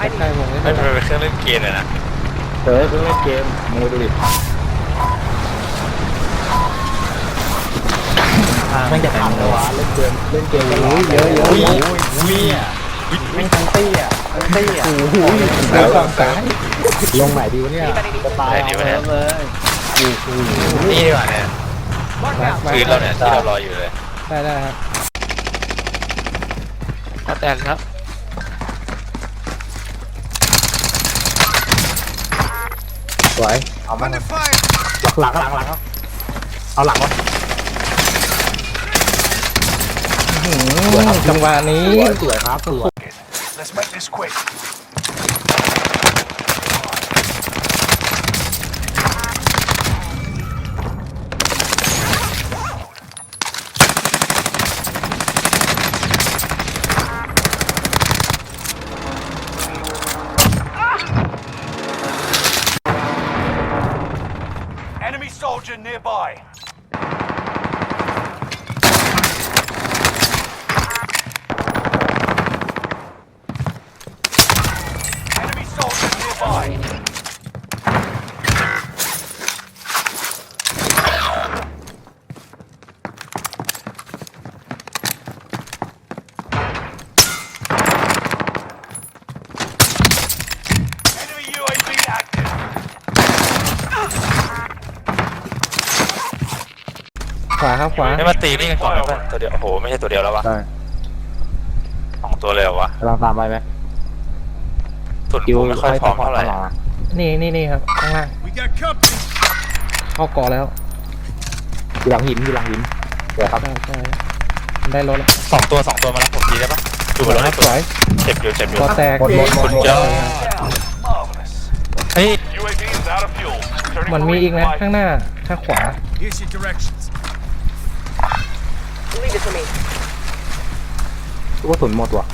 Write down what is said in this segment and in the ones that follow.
ใกล้ๆวงนี้ไม่เป็นเครื่องเล่นเกมเลยนะเฮ้ยเพิ่งเล่นเกมมึงดูดิแม่งจะทำเลยวะเล่นเกมเล่นเกมโอ้ยเยอะเยอะอุ้ยเยอะอุ้ยอะแม่งทั้งตี้อะทั้งตี้อะโอ้โหเดี๋ยวฝั่งซ้ายลงไหนดีวะเนี่ยจะตายไหนดีวะเนี่ยเลยนี่ดีกว่าเนี่ยมาร์คมาพื้นเราเนี่ยที่เรารออยู่เลยได้ได้ครับก็แตนครับ สวยเอามาหลังหลังหลังครับเอาหลังวะอื้อหือจังหวะนี้สวยครับสวย nearby. ครับขวาไม่มาตีนี่กันก่อนนะเพื่อนตัวเดียว โอ้โห ไม่ใช่ตัวเดียวแล้ววะได้สองตัวเลยเหรอวะกำลังตามไปไหมส่วนกูไม่ค่อยพร้อมเท่าไหร่นี่นี่นี่ครับข้างล่าง We got company. เข้าเกาะแล้วอยู่หลังหินอยู่หลังหินสวยครับใช่ใช่ได้รถแล้วสองตัวสองตัวมารับผมทีได้ปะดูบนรถให้สตัววยเจ็บอยู่เจ็บอยู่เกาะแตกหมดหมดหมดสุดหมดยอด Marvelous. เฮ้ย UAV is out of fuel. Turning มัน for มีอีกนะ resupply. ข้างหน้าข้างขวา Here's your directions. Leave it to me. ลูกกระสุนหมดว่ะ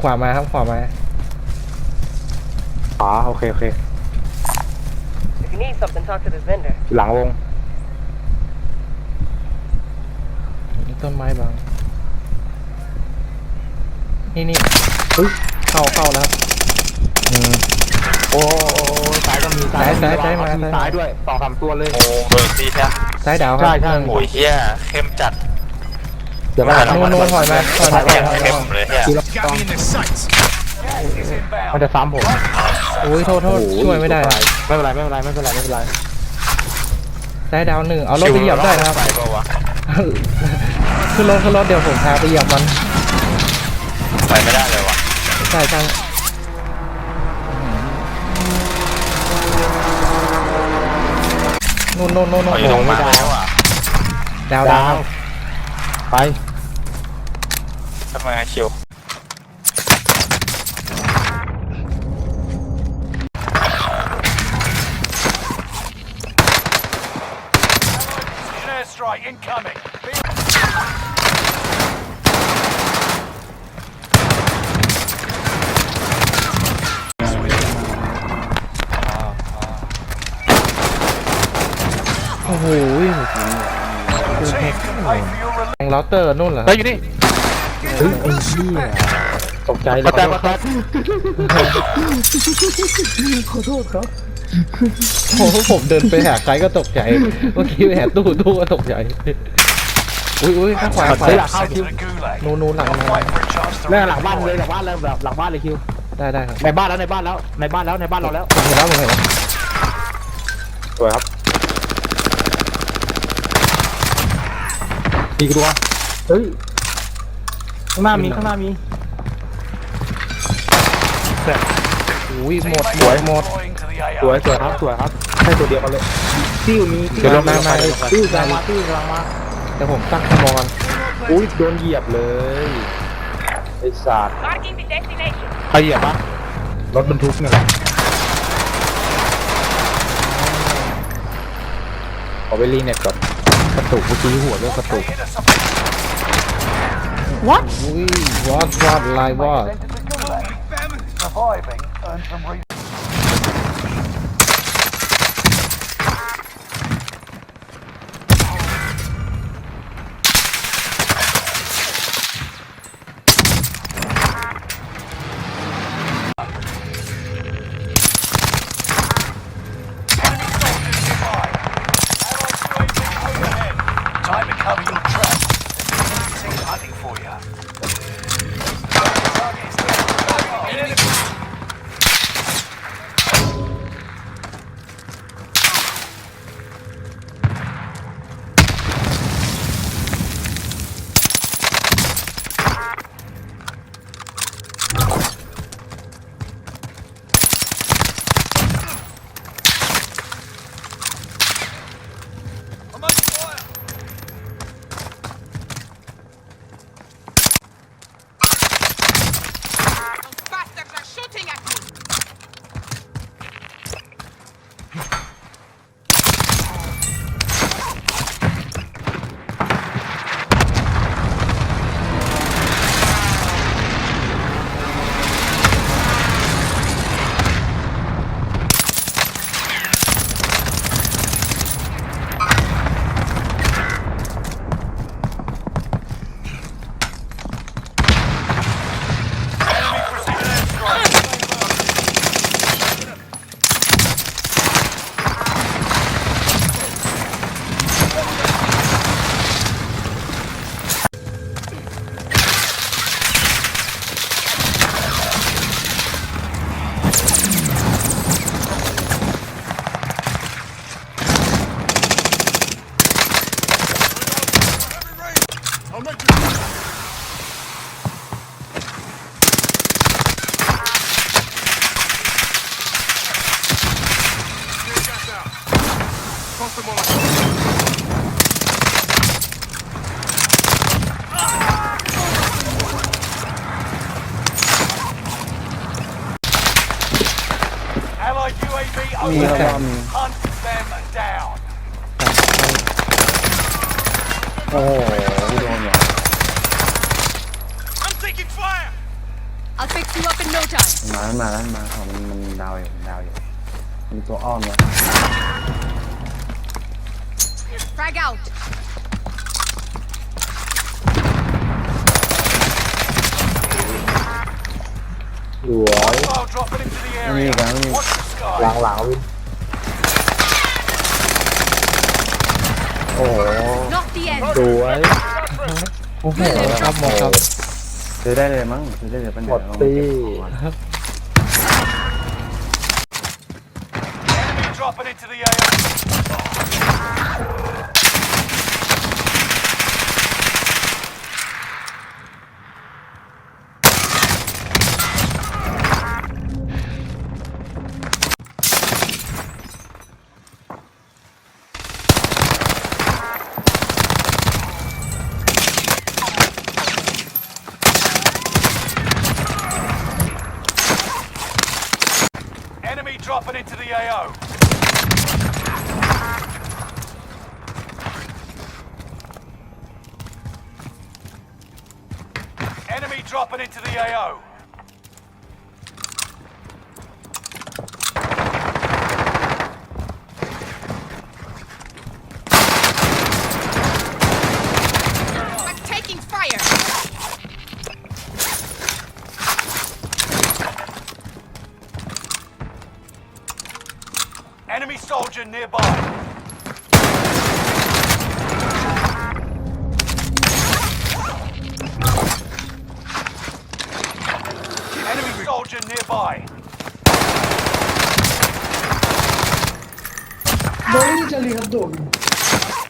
ขวามาครับขวามาอ๋อโอเคโอเค If you need something, talk to this vendor. หลังวงมีต้นไม้บาง นี่นี่เฮ้ย เข้าเข้าแล้วครับอืม โอ้สายก็มีซ้ายซ้ายซ้ายมามีสายด้วยสองสามตัวเลย โอ้โดนตีใช่ไหมซ้ายดาวครัใช่ใช่หนึ่งโอ้ยเฮียเข้มจัดเดี๋ยวก็โน่นโน่นถอยมาถอยมาถอยมาถอยเข้มมาเลยเฮียทีละ Got me in the sights. Gas is มัน inbound. จะซ้ำผมโอ้ยโทษโทษช่วยไม่ได้ครับไม่เป็นไรไม่เป็นไรไม่เป็นไรไม่เป็นไรซ้ายดาวหนึ่งเอารถไปเหยียบได้นะครับ ไปเปล่าวะขึ้นรถขึ้นรถเดี๋ยวผมพาไปเหยียบมันไปไม่ได้เลยวะใช่ใช่ นู่นนู่นนู่นเขาอยู่ตรงมาไม่แล้ดาววอะดาวดาวไปทำไมอะคิว Precision airstrike incoming. เตอร์นู่นเหรอเฮ้ยอยู่นี่เฮ้ยไอ้เหี้ยตกใจเลยมาแต่มาแต่ขอโทษครับโอ้ผมเดินไปหาใครก็ตกใจ เมื่อกี้ไปหาตู้ตู้ก็ตกใจ อุ้ยอุ้ยข้างขวาขวาเฮ้ยหลังเข้าคิวนูนูหลัง You'll มา fight for a chance to แม่หลังบ้านเลยหลังบ้านเลยแบบหลังบ้านเลยคิว ได้ได้ครับในบ้านแล้วในบ้านแล้วในบ้านแล้วในบ้านเราแล้วเห็นแล้วเห็นแล้วสวยครับอีกตัว เฮ้ย ข้างหน้ามีข้างหน้ามี อุ้ยหมด Teammates หมดหมด deploying to the สวย AO. สวยครับสวยครับใช่ตัวเดียวกันเลยติ้วมีเดี๋ยวเรามามาติ้วกำลังมาติ้วกำลังมาเดี๋ยวผมตั้งขโมยอุ้ยโดนเหยียบเลยไอ้สัตว์ Marking the destination. ใครเหยียบปะรถบรรทุกเนี่ยแหละขอไปรีเน็ตก่อนกระตุกเมื่อกี้หัวเรื่องกระตุก What? We, what, what, like what? Surviving earned some มี overhead. รอบมี Hunt them down. โอ้โหโดนเหรอ I'm taking fire. I'll fix you up in no time. มาแล้วมาแล้วมาอ๋อมันมันดาวอยู่มันดาวอยู่มีตัวอ้อมนะ Frag out! สวย Hostile dropping into the นี่ area. กันนี่ Watch the หลัง sky. หลังวินโอ้โห Not the end! สวยโอ้โหครับหมดครับซื้อได้เลยมั้งซื้อได้เลยปัญหา Enemy dropping into the AO. Dropping into the AO. Taking fire! Enemy soldier nearby. गोली चल रही हद हो गई।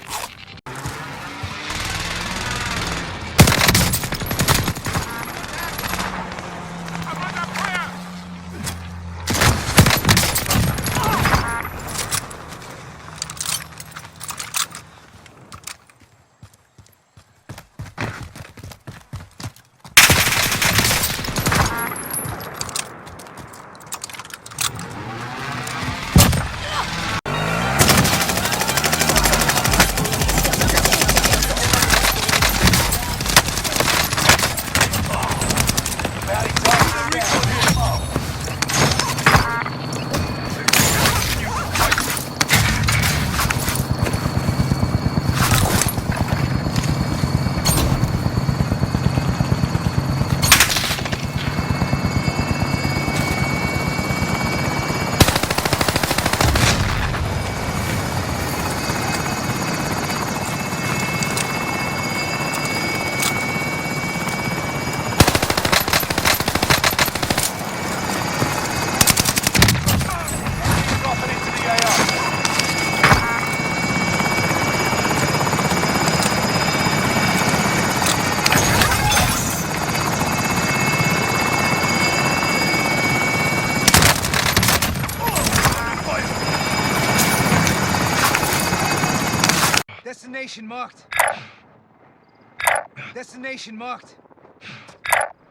Destination marked. Destination marked.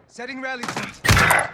Setting rally point.